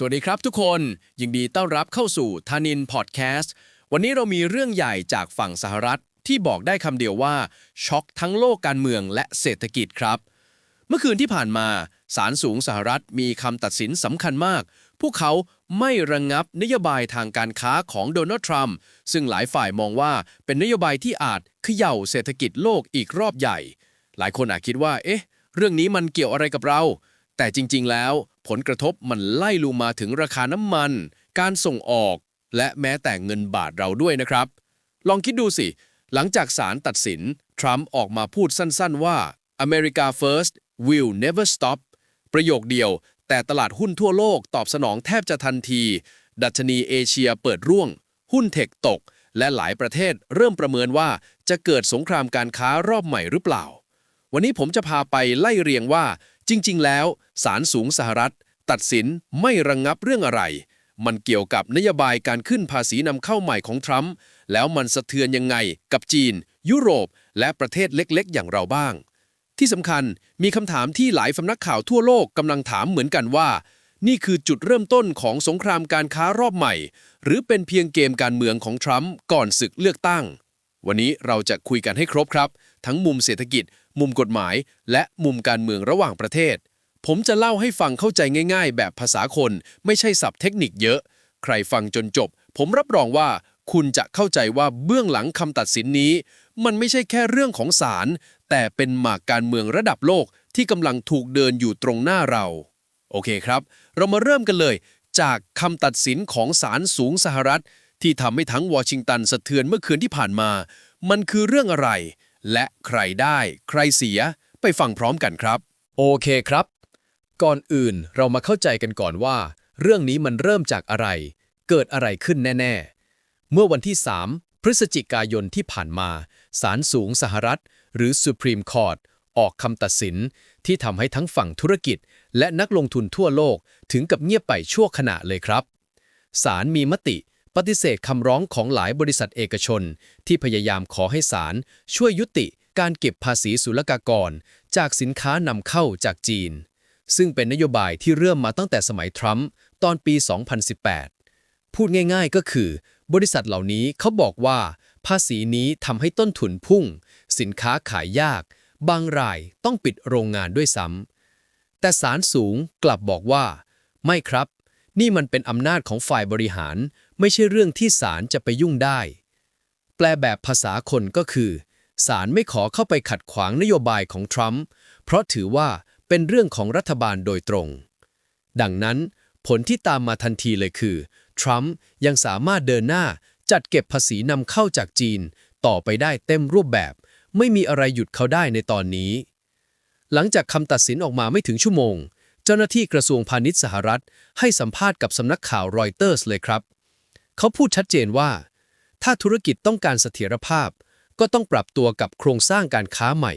สวัสดีครับทุกคนยินดีต้อนรับเข้าสู่ทานินพอดแคสต์วันนี้เรามีเรื่องใหญ่จากฝั่งสหรัฐที่บอกได้คำเดียวว่า ช็อกทั้งโลกการเมืองและเศรษฐกิจครับ เมื่อคืนที่ผ่านมาศาลสูงสหรัฐมีคำตัดสินสำคัญมาก พวกเขาไม่ระงงับนโยบายทางการค้าของโดนัลด์ทรัมป์ซึ่งหลายฝ่ายมองว่าเป็นนโยบายที่อาจเขย่าเศรษฐกิจโลกอีกรอบใหญ่ หลายคนอาจคิดว่า เอ๊ะ เรื่องนี้มันเกี่ยวอะไรกับเรา แต่จริง ๆ แล้ว ผลกระทบมันไล่ลงมาถึงราคาน้ำมัน การส่งออก และแม้แต่เงินบาทเราด้วยนะครับ ลองคิดดูสิ หลังจากศาลตัดสิน ทรัมป์ออกมาพูดสั้นๆว่า America first will never stop ประโยคเดียว แต่ตลาดหุ้นทั่วโลกตอบสนองแทบจะทันที ดัชนีเอเชียเปิดร่วง หุ้นเทคตก และหลายประเทศเริ่มประเมินว่าจะเกิดสงครามการค้ารอบใหม่หรือเปล่า วันนี้ผมจะพาไปไล่เรียงว่า จริง ๆ แล้วศาลสูงสหรัฐ ตัดสินไม่ระงงับเรื่องอะไร มันเกี่ยวกับนโยบายการขึ้นภาษีนำเข้าใหม่ของทรัมป์แล้วมันสะเทือนยังไงกับจีน ยุโรป และประเทศเล็กๆ อย่างเราบ้าง ที่สำคัญมีคำถามที่หลายสำนักข่าวทั่วโลกกำลังถามเหมือนกันว่า นี่คือจุดเริ่มต้นของสงครามการค้ารอบใหม่ หรือเป็นเพียงเกมการเมืองของทรัมป์ก่อนศึกเลือกตั้ง วันนี้เราจะคุยกันให้ครบครับ ทั้งมุมเศรษฐกิจ มุมกฎหมาย และมุมการเมืองระหว่างประเทศ ผมจะเล่าให้ฟังเข้าใจง่าย ๆ แบบภาษาคน ไม่ใช่ศัพท์เทคนิคเยอะ ใครฟังจนจบ ผมรับรองว่าคุณจะเข้าใจว่าเบื้องหลังคำตัดสินนี้ มันไม่ใช่แค่เรื่องของศาลแต่เป็นหมากการเมืองระดับโลกที่กำลังถูกเดินอยู่ตรงหน้าเรา โอเคครับ เรามาเริ่มกันเลย จากคำตัดสินของศาลสูงสหรัฐ ที่ทำให้ทั้งวอชิงตันสะเทือนเมื่อคืนที่ผ่านมา มันคือเรื่องอะไร และใครได้ ใครเสีย ไปฟังพร้อมกันครับ โอเคครับ ก่อนอื่นเรามาเข้าใจกันก่อนว่า เรื่องนี้มันเริ่มจากอะไร เกิดอะไรขึ้นแน่ ๆ เมื่อวันที่ 3 พฤศจิกายนที่ผ่านมาศาลสูงสหรัฐ หรือ Supreme Court ออกคำตัดสินที่ทำให้ทั้งฝั่งธุรกิจ และนักลงทุนทั่วโลกถึงกับเงียบไปชั่วขณะเลยครับศาลมีมติปฏิเสธคำร้องของหลายบริษัทเอกชน ที่พยายามขอให้ศาลช่วยยุติการเก็บภาษีศุลกากร จากสินค้านำเข้าจากจีน ซึ่งเป็นนโยบายที่เริ่มมาตั้งแต่สมัยทรัมป์ตอนปี 2018 พูดง่ายๆก็คือ บริษัทเหล่านี้เขาบอกว่า ภาษีนี้ทำให้ต้นทุนพุ่ง สินค้าขายยาก บางรายต้องปิดโรงงานด้วยซ้ำแต่ศาลสูงกลับบอกว่า ไม่ครับ นี่มันเป็นอำนาจของฝ่ายบริหาร ไม่ใช่เรื่องที่ศาลจะไปยุ่งได้ แปลแบบภาษาคนก็คือศาลไม่ขอเข้าไปขัดขวางนโยบายของทรัมป์เพราะถือว่า เป็นเรื่องของรัฐบาลโดยตรง ดังนั้น ผลที่ตามมาทันทีเลยคือ ทรัมป์ยังสามารถเดินหน้าจัดเก็บภาษีนำเข้าจากจีน ต่อไปได้เต็มรูปแบบ ไม่มีอะไรหยุดเขาได้ในตอนนี้ หลังจากคำตัดสินออกมาไม่ถึงชั่วโมง เจ้าหน้าที่กระทรวงพาณิชย์สหรัฐ ให้สัมภาษณ์กับสำนักข่าวรอยเตอร์สเลยครับ เขาพูดชัดเจนว่า ถ้าธุรกิจต้องการเสถียรภาพ ก็ต้องปรับตัวกับโครงสร้างการค้าใหม่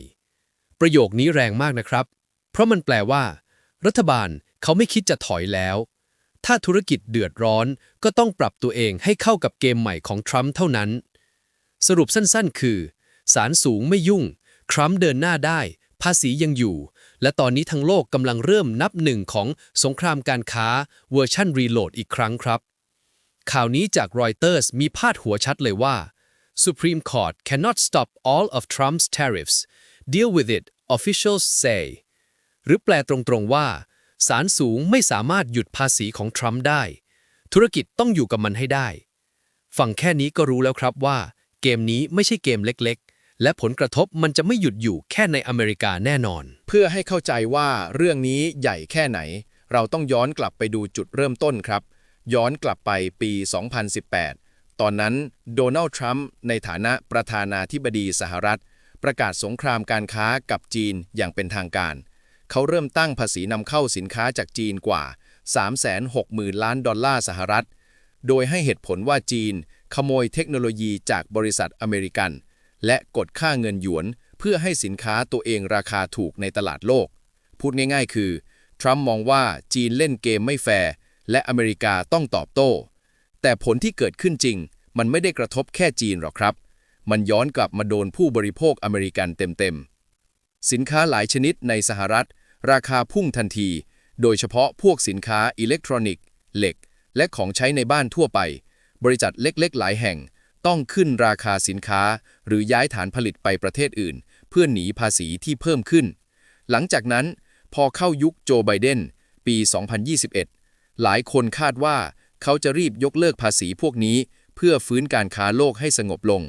ประโยคนี้แรงมากนะครับ เพราะมันแปลว่า รัฐบาลเขาไม่คิดจะถอยแล้ว ถ้าธุรกิจเดือดร้อนก็ต้องปรับตัวเองให้เข้ากับเกมใหม่ของทรัมป์เท่านั้น สรุปสั้นๆ คือศาลสูงไม่ยุ่ง ทรัมป์เดินหน้าได้ ภาษียังอยู่ และตอนนี้ทั้งโลกกำลังเริ่มนับหนึ่งของสงครามการค้าเวอร์ชันรีโหลดอีกครั้งครับ ข่าวนี้จากรอยเตอร์สมีพาดหัวชัดเลยว่า Supreme Court cannot stop all of Trump's tariffs deal with it officials say หรือแปลตรงๆว่าศาลสูงไม่สามารถหยุดภาษีของทรัมป์ได้ ธุรกิจต้องอยู่กับมันให้ได้ ฟังแค่นี้ก็รู้แล้วครับว่า เกมนี้ไม่ใช่เกมเล็กๆ และผลกระทบมันจะไม่หยุดอยู่แค่ในอเมริกาแน่นอน เพื่อให้เข้าใจว่าเรื่องนี้ใหญ่แค่ไหน เราต้องย้อนกลับไปดูจุดเริ่มต้นครับ ย้อนกลับไปปี 2018 ตอนนั้นโดนัลด์ทรัมป์ในฐานะประธานาธิบดีสหรัฐ ประกาศสงครามการค้ากับจีนอย่างเป็นทางการ เขาเริ่มตั้งภาษีนำเข้าสินค้าจากจีนกว่า 360,000 ล้านดอลลาร์สหรัฐ โดยให้เหตุผลว่าจีน ขโมยเทคโนโลยีจากบริษัทอเมริกัน และกดค่าเงินหยวนเพื่อให้สินค้าตัวเองราคาถูกในตลาดโลก พูดง่ายๆ คือ ทรัมป์มองว่าจีนเล่นเกมไม่แฟร์และอเมริกาต้องตอบโต้ แต่ผลที่เกิดขึ้นจริง มันไม่ได้กระทบแค่จีนหรอกครับ มันย้อนกลับมาโดนผู้บริโภคอเมริกันเต็มๆ สินค้าหลายชนิดในสหรัฐ ราคาพุ่งทันที โดยเฉพาะพวกสินค้าอิเล็กทรอนิกส์ เหล็ก และของใช้ในบ้านทั่วไป บริษัทเล็กๆ หลายแห่ง ต้องขึ้นราคาสินค้า หรือย้ายฐานผลิตไปประเทศอื่น เพื่อหนีภาษีที่เพิ่มขึ้น หลังจากนั้น พอเข้ายุคโจไบเดน ปี 2021 หลายคนคาดว่าเขาจะรีบยกเลิกภาษีพวกนี้ เพื่อฟื้นการค้าโลกให้สงบลง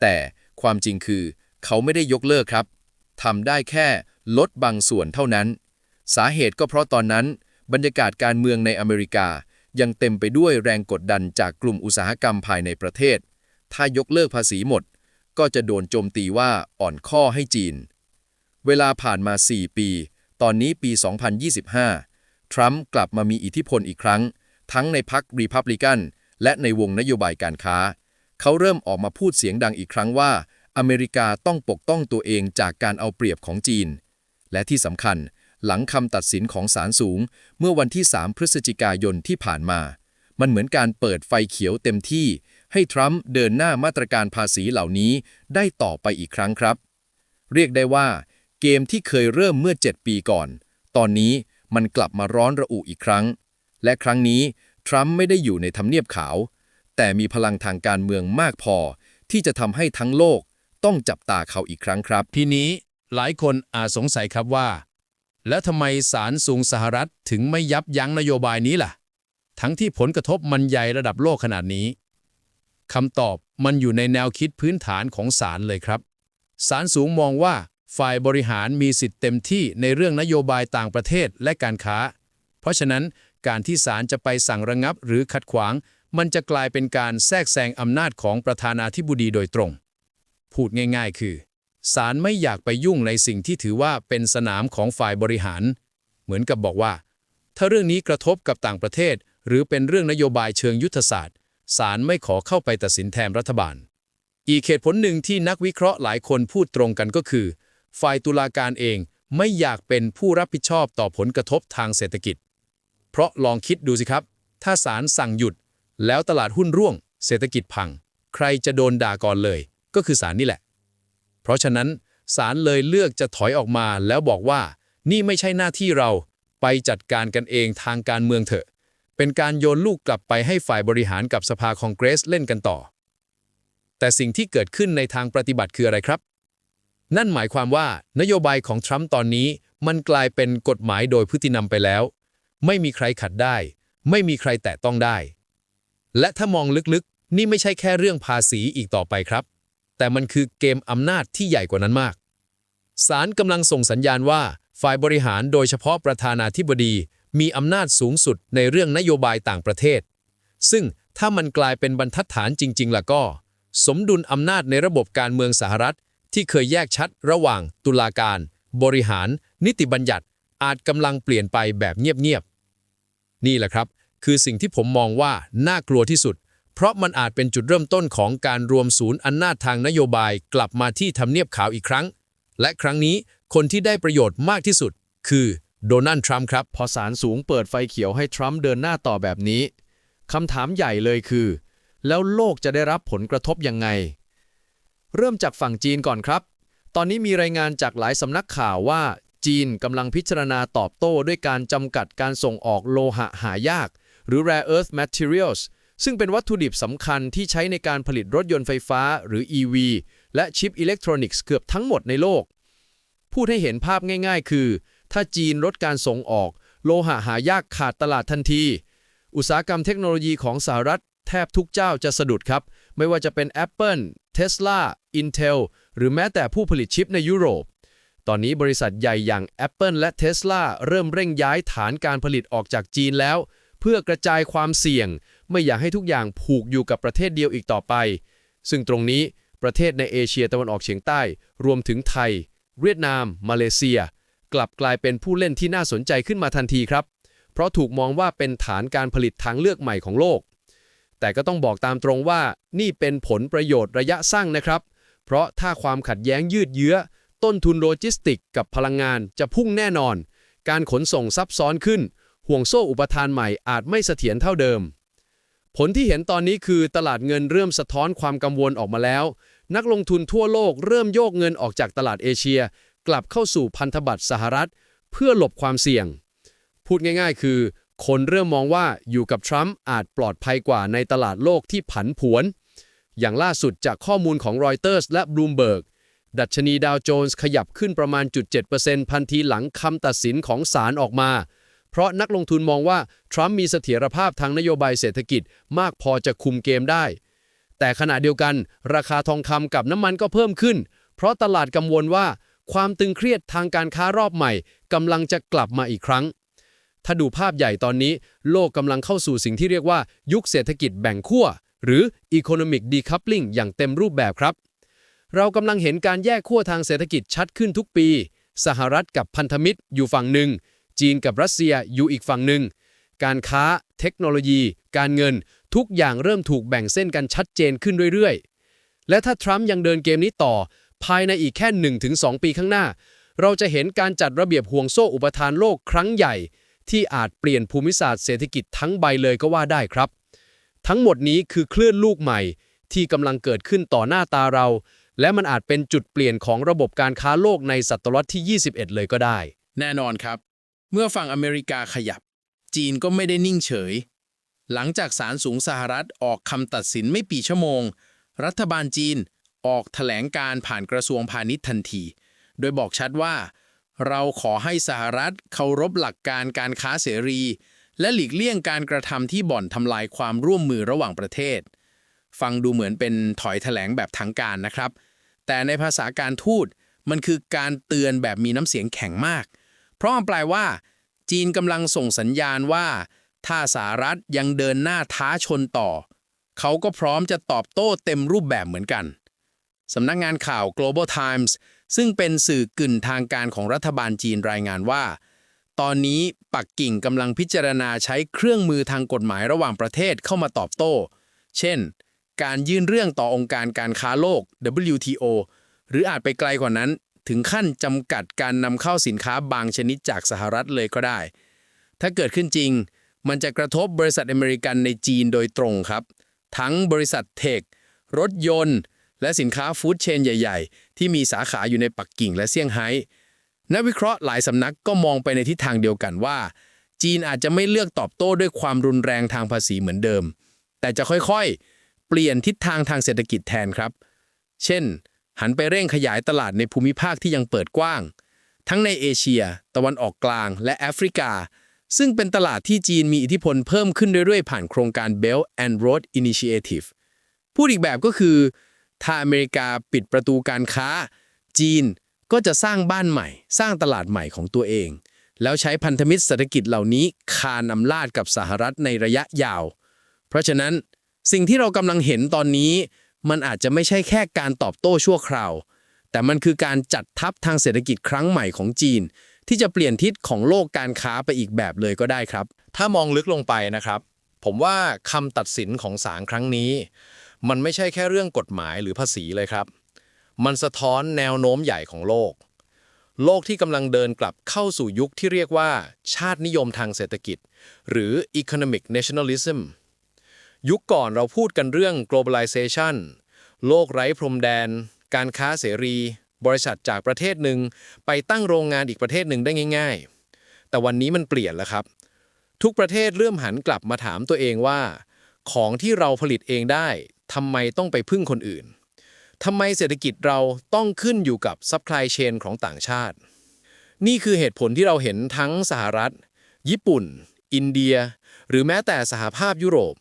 แต่ความจริงคือ เขาไม่ได้ยกเลิกครับทำได้แค่ ลดบางส่วนเท่านั้น สาเหตุก็เพราะตอนนั้น บรรยากาศการเมืองในอเมริกายังเต็มไปด้วยแรงกดดันจากกลุ่มอุตสาหกรรมภายในประเทศ ถ้ายกเลิกภาษีหมด ก็จะโดนโจมตีว่าอ่อนข้อให้จีน เวลาผ่านมา 4 ปี ตอนนี้ปี 2025 ทรัมป์กลับมามีอิทธิพลอีกครั้ง ทั้งในพรรครีพับลิกัน และในวงนโยบายการค้า เขาเริ่มออกมาพูดเสียงดังอีกครั้งว่า อเมริกาต้องปกป้องตัวเองจากการเอาเปรียบของจีน และที่สำคัญ หลังคำตัดสินของศาลสูง เมื่อวันที่ 3 พฤศจิกายนที่ผ่านมา มันเหมือนการเปิดไฟเขียวเต็มที่ ให้ทรัมป์เดินหน้ามาตรการภาษีเหล่านี้ได้ต่อไปอีกครั้งครับ เรียกได้ว่า เกมที่เคยเริ่มเมื่อ 7 ปีก่อน ตอนนี้มันกลับมาร้อนระอุอีกครั้ง และครั้งนี้ทรัมป์ไม่ได้อยู่ในทำเนียบขาว แต่มีพลังทางการเมืองมากพอ ที่จะทำให้ทั้งโลกต้องจับตาเขาอีกครั้งครับ ทีนี้ หลายคนอาจสงสัยครับว่า แล้วทำไมศาลสูงสหรัฐถึงไม่ยับยั้งนโยบายนี้ล่ะ ทั้งที่ผลกระทบมันใหญ่ระดับโลกขนาดนี้คำตอบมันอยู่ในแนวคิดพื้นฐานของศาลเลยครับศาลสูงมองว่าฝ่ายบริหารมีสิทธิ์เต็มที่ในเรื่องนโยบายต่างประเทศและการค้า เพราะฉะนั้นการที่ศาลจะไปสั่งระงับหรือขัดขวาง มันจะกลายเป็นการแทรกแซงอำนาจของประธานาธิบดีโดยตรง พูดง่าย ๆ คือ ศาลไม่อยากไปยุ่งในสิ่งที่ถือว่าเป็นสนามของฝ่ายบริหาร เหมือนกับบอกว่า ถ้าเรื่องนี้กระทบกับต่างประเทศ หรือเป็นเรื่องนโยบายเชิงยุทธศาสตร์ศาลไม่ขอเข้าไปตัดสินแทนรัฐบาล อีกเหตุผลหนึ่งที่นักวิเคราะห์หลายคนพูดตรงกันก็คือ ฝ่ายตุลาการเองไม่อยากเป็นผู้รับผิดชอบต่อผลกระทบทางเศรษฐกิจ เพราะลองคิดดูสิครับ ถ้าศาลสั่งหยุด แล้วตลาดหุ้นร่วง เศรษฐกิจพัง ใครจะโดนด่าก่อนเลย ก็คือศาลนี่แหละ เพราะฉะนั้นศาลเลยเลือกจะถอยออกมาแล้วบอกว่า นี่ไม่ใช่หน้าที่เราไปจัดการกันเองทางการเมืองเถอะ เป็นการโยนลูกกลับไปให้ฝ่ายบริหารกับสภาคองเกรสเล่นกันต่อ แต่สิ่งที่เกิดขึ้นในทางปฏิบัติคืออะไรครับ นั่นหมายความว่านโยบายของทรัมป์ตอนนี้มันกลายเป็นกฎหมายโดยพฤตินำไปแล้ว ไม่มีใครขัดได้ ไม่มีใครแตะต้องได้ และถ้ามองลึกๆ นี่ไม่ใช่แค่เรื่องภาษีอีกต่อไปครับ แต่มันคือเกมอำนาจที่ใหญ่กว่านั้นมากศาลกำลังส่งสัญญาณว่าฝ่ายบริหารโดยเฉพาะประธานาธิบดี มีอำนาจสูงสุดในเรื่องนโยบายต่างประเทศ ซึ่งถ้ามันกลายเป็นบรรทัดฐานจริง ๆล่ะก็ สมดุลอำนาจในระบบการเมืองสหรัฐ ที่เคยแยกชัดระหว่างตุลาการ บริหาร นิติบัญญัติอาจกำลังเปลี่ยนไปแบบเงียบ ๆ นี่แหละครับ คือสิ่งที่ผมมองว่าน่ากลัวที่สุด เพราะมันอาจเป็นจุดเริ่มต้นของการรวมศูนย์อำนาจทางนโยบายกลับมาที่ทำเนียบขาวอีกครั้ง และครั้งนี้คนที่ได้ประโยชน์มากที่สุด คือโดนัลด์ทรัมป์ครับ พอศาลสูงเปิดไฟเขียวให้ทรัมป์เดินหน้าต่อแบบนี้คำถามใหญ่เลยคือ แล้วโลกจะได้รับผลกระทบยังไง เริ่มจากฝั่งจีนก่อนครับ ตอนนี้มีรายงานจากหลายสำนักข่าวว่า จีนกำลังพิจารณาตอบโต้ด้วยการจำกัดการส่งออกโลหะหายาก หรือ rare earth materials ซึ่งเป็นวัตถุดิบสำคัญที่ใช้ในการผลิตรถยนต์ไฟฟ้าหรือ EV และชิปอิเล็กทรอนิกส์เกือบทั้งหมดในโลก พูดให้เห็นภาพง่าย ๆ คือ ถ้าจีนลดการส่งออก โลหะหายากขาดตลาดทันที อุตสาหกรรมเทคโนโลยีของสหรัฐ แทบทุกเจ้าจะสะดุดครับ ไม่ว่าจะเป็น Apple Tesla Intel หรือแม้แต่ผู้ผลิตชิปในยุโรปตอนนี้บริษัทใหญ่อย่าง Apple และ Tesla เริ่มเร่งย้ายฐานการผลิตออกจากจีนแล้ว เพื่อกระจายความเสี่ยง ไม่อยากให้ทุกอย่างผูกอยู่กับประเทศเดียวอีกต่อไป ซึ่งตรงนี้ประเทศในเอเชียตะวันออกเฉียงใต้ รวมถึงไทย เวียดนาม มาเลเซีย กลับกลายเป็นผู้เล่นที่น่าสนใจขึ้นมาทันทีครับ เพราะถูกมองว่าเป็นฐานการผลิตทางเลือกใหม่ของโลก แต่ก็ต้องบอกตามตรงว่านี่เป็นผลประโยชน์ระยะสั้นนะครับ เพราะถ้าความขัดแย้งยืดเยื้อ ต้นทุนโลจิสติก กับพลังงานจะพุ่งแน่นอน การขนส่งซับซ้อนขึ้น ห่วงโซ่อุปทานใหม่อาจไม่เสถียรเท่าเดิม ผลที่เห็นตอนนี้คือตลาดเงินเริ่มสะท้อนความกังวลออกมาแล้ว นักลงทุนทั่วโลกเริ่มโยกเงินออกจากตลาดเอเชีย กลับเข้าสู่พันธบัตรสหรัฐ เพื่อหลบความเสี่ยง พูดง่ายๆ คือ คนเริ่มมองว่าอยู่กับทรัมป์อาจปลอดภัยกว่าในตลาดโลกที่ผันผวน อย่างล่าสุดจากข้อมูลของรอยเตอร์สและ Bloomberg ดัชนีดาวโจนส์ขยับขึ้นประมาณ0.7%พันทีหลังคำตัดสินของศาลออกมา เพราะนักลงทุนมองว่า ทรัมป์มีเสถียรภาพทางนโยบายเศรษฐกิจมากพอจะคุมเกมได้ แต่ขณะเดียวกัน ราคาทองคำกับน้ำมันก็เพิ่มขึ้น เพราะตลาดกังวลว่า ความตึงเครียดทางการค้ารอบใหม่กำลังจะกลับมาอีกครั้ง ถ้าดูภาพใหญ่ตอนนี้ โลกกำลังเข้าสู่สิ่งที่เรียกว่า ยุคเศรษฐกิจแบ่งขั้วหรือ economic decoupling อย่างเต็มรูปแบบครับเรากำลังเห็นการแยกขั้วทางเศรษฐกิจชัดขึ้นทุกปี สหรัฐกับพันธมิตรอยู่ฝั่งหนึ่ง จีนกับรัสเซียอยู่อีกฝั่งหนึ่ง การค้า เทคโนโลยี การเงิน ทุกอย่างเริ่มถูกแบ่งเส้นกันชัดเจนขึ้นเรื่อยๆ และถ้าทรัมป์ยังเดินเกมนี้ต่อ ภายในอีกแค่ 1-2 ปีข้างหน้า เราจะเห็นการจัดระเบียบห่วงโซ่อุปทานโลกครั้งใหญ่ ที่อาจเปลี่ยนภูมิศาสตร์เศรษฐกิจทั้งใบเลยก็ว่าได้ครับ ทั้งหมดนี้คือคลื่นลูกใหม่ ที่กำลังเกิดขึ้นต่อหน้าตาเรา และมันอาจเป็นจุดเปลี่ยนของระบบการค้าโลกในศตวรรษที่ 21 เลยก็ได้ แน่นอนครับ เมื่อฝั่งอเมริกาขยับ จีนก็ไม่ได้นิ่งเฉย หลังจากศาลสูงสหรัฐออกคำตัดสินไม่ปีชั่วโมง รัฐบาลจีนออกแถลงการผ่านกระทรวงพาณิชย์ทันที โดยบอกชัดว่า เราขอให้สหรัฐเคารพหลักการการค้าเสรี และหลีกเลี่ยงการกระทำที่บ่อนทำลายความร่วมมือระหว่างประเทศ ฟังดูเหมือนเป็นถอยแถลงแบบทางการนะครับ แต่ในภาษาการทูตมันคือการเตือนแบบมีน้ำเสียงแข็งมาก เพราะมันแปลว่า จีนกำลังส่งสัญญาณว่า ถ้าสหรัฐยังเดินหน้าท้าชนต่อ เขาก็พร้อมจะตอบโต้เต็มรูปแบบเหมือนกันสำนักงานข่าว Global Times ซึ่งเป็นสื่อกึ่นทางการของรัฐบาลจีนรายงานว่า ตอนนี้ปักกิ่งกำลังพิจารณาใช้เครื่องมือทางกฎหมายระหว่างประเทศเข้ามาตอบโต้ เช่น การยื่นเรื่องต่อองค์การการค้าโลก WTO หรืออาจไปไกลกว่านั้น ถึงขั้นจำกัดการนำเข้าสินค้าบางชนิดจากสหรัฐเลยก็ได้ ถ้าเกิดขึ้นจริง มันจะกระทบบริษัทอเมริกันในจีนโดยตรงครับ ทั้งบริษัทเทค รถยนต์ และสินค้าฟู้ดเชนใหญ่ ๆ ที่มีสาขาอยู่ในปักกิ่งและเซี่ยงไฮ้นักวิเคราะห์หลายสำนักก็มองไปในทิศทางเดียวกันว่า จีนอาจจะไม่เลือกตอบโต้ด้วยความรุนแรงทางภาษีเหมือนเดิม แต่จะค่อยๆ เปลี่ยนทิศทางทางเศรษฐกิจแทนครับ เช่น หันไปเร่งขยายตลาดในภูมิภาคที่ยังเปิดกว้าง ทั้งในเอเชีย ตะวันออกกลาง และแอฟริกา ซึ่งเป็นตลาดที่จีนมีอิทธิพลเพิ่มขึ้นเรื่อยๆ ผ่านโครงการ Belt and Road Initiative พูดอีกแบบก็คือถ้าอเมริกาปิดประตูการค้า จีนก็จะสร้างบ้านใหม่ สร้างตลาดใหม่ของตัวเอง แล้วใช้พันธมิตรเศรษฐกิจเหล่านี้คานอำนาจกับสหรัฐในระยะยาว เพราะฉะนั้นสิ่งที่เรากำลังเห็นตอนนี้ มันอาจจะไม่ใช่แค่การตอบโต้ชั่วคราว แต่มันคือการจัดทัพทางเศรษฐกิจครั้งใหม่ของจีน ที่จะเปลี่ยนทิศของโลกการค้าไปอีกแบบเลยก็ได้ครับ ถ้ามองลึกลงไปนะครับ ผมว่าคำตัดสินของศาลครั้งนี้ มันไม่ใช่แค่เรื่องกฎหมายหรือภาษีเลยครับ มันสะท้อนแนวโน้มใหญ่ของโลก โลกที่กำลังเดินกลับเข้าสู่ยุคที่เรียกว่า ชาตินิยมทางเศรษฐกิจ หรือ economic nationalism ยุคก่อนเราพูดกันเรื่อง globalization โลกไร้พรมแดน การค้าเสรี บริษัทจากประเทศหนึ่ง ไปตั้งโรงงานอีกประเทศหนึ่งได้ง่าย ๆ แต่วันนี้มันเปลี่ยนแล้วครับ ทุกประเทศเริ่มหันกลับมาถามตัวเองว่า ของที่เราผลิตเองได้ทำไมต้องไปพึ่งคนอื่นทำไมเศรษฐกิจเราต้องขึ้นอยู่กับซัพพลายเชนของต่างชาติ นี่คือเหตุผลที่เราเห็นทั้งสหรัฐ ญี่ปุ่น อินเดีย หรือแม้แต่สหภาพยุโรป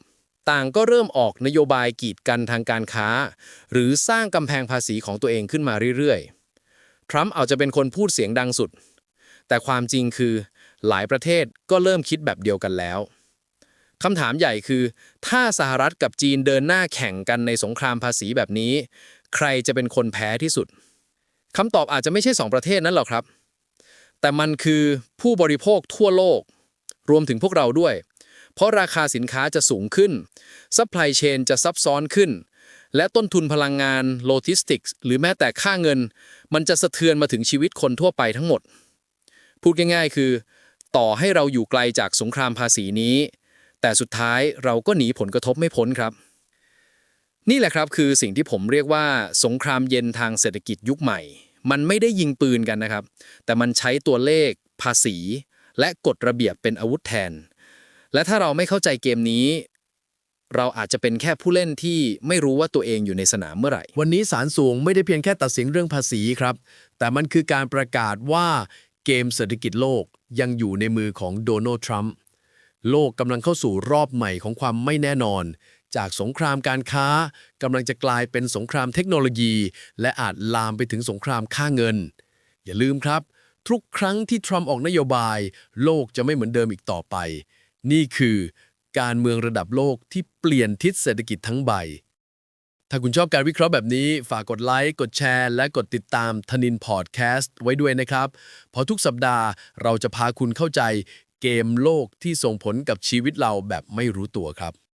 ต่างก็เริ่มออกนโยบายกีดกันทางการค้า หรือสร้างกำแพงภาษีของตัวเองขึ้นมาเรื่อยๆ ทรัมป์อาจจะเป็นคนพูดเสียงดังสุด แต่ความจริงคือหลายประเทศก็เริ่มคิดแบบเดียวกันแล้วคำถามใหญ่คือ ถ้าสหรัฐกับจีนเดินหน้าแข่งกันในสงครามภาษีแบบนี้ ใครจะเป็นคนแพ้ที่สุดคำตอบอาจจะไม่ใช่สองประเทศนั้นหรอกครับ แต่มันคือผู้บริโภคทั่วโลก รวมถึงพวกเราด้วย เพราะราคาสินค้าจะสูงขึ้นซัพพลายเชนจะซับซ้อนขึ้น และต้นทุนพลังงานโลจิสติกส์หรือแม้แต่ค่าเงิน มันจะสะเทือนมาถึงชีวิตคนทั่วไปทั้งหมด พูดง่ายๆ คือ ต่อให้เราอยู่ไกลจากสงครามภาษีนี้ แต่สุดท้ายเราก็หนีผลกระทบไม่พ้นครับ นี่แหละครับคือสิ่งที่ผมเรียกว่า สงครามเย็นทางเศรษฐกิจยุคใหม่ มันไม่ได้ยิงปืนกันนะครับ แต่มันใช้ตัวเลข ภาษี และกฎระเบียบเป็นอาวุธแทน และถ้าเราไม่เข้าใจเกมนี้ เราอาจจะเป็นแค่ผู้เล่นที่ไม่รู้ว่าตัวเองอยู่ในสนามเมื่อไหร่ วันนี้ศาลสูงไม่ได้เพียงแค่ตัดสินเรื่องภาษีครับ แต่มันคือการประกาศว่าเกมเศรษฐกิจโลกยังอยู่ในมือของโดนัลด์ทรัมป์โลกกำลังเข้าสู่รอบใหม่ของความไม่แน่นอน จากสงครามการค้ากำลังจะกลายเป็นสงครามเทคโนโลยี และอาจลามไปถึงสงครามค่าเงิน อย่าลืมครับ ทุกครั้งที่ทรัมป์ออกนโยบาย โลกจะไม่เหมือนเดิมอีกต่อไป นี่คือการเมืองระดับโลกที่เปลี่ยนทิศเศรษฐกิจทั้งใบ ถ้าคุณชอบการวิเคราะห์แบบนี้ ฝากกดไลค์ กดแชร์ และกดติดตามธนินพอดแคสต์ไว้ด้วยนะครับ เพราะทุกสัปดาห์เราจะพาคุณเข้าใจเกมโลกที่ส่งผลกับชีวิตเราแบบไม่รู้ตัวครับ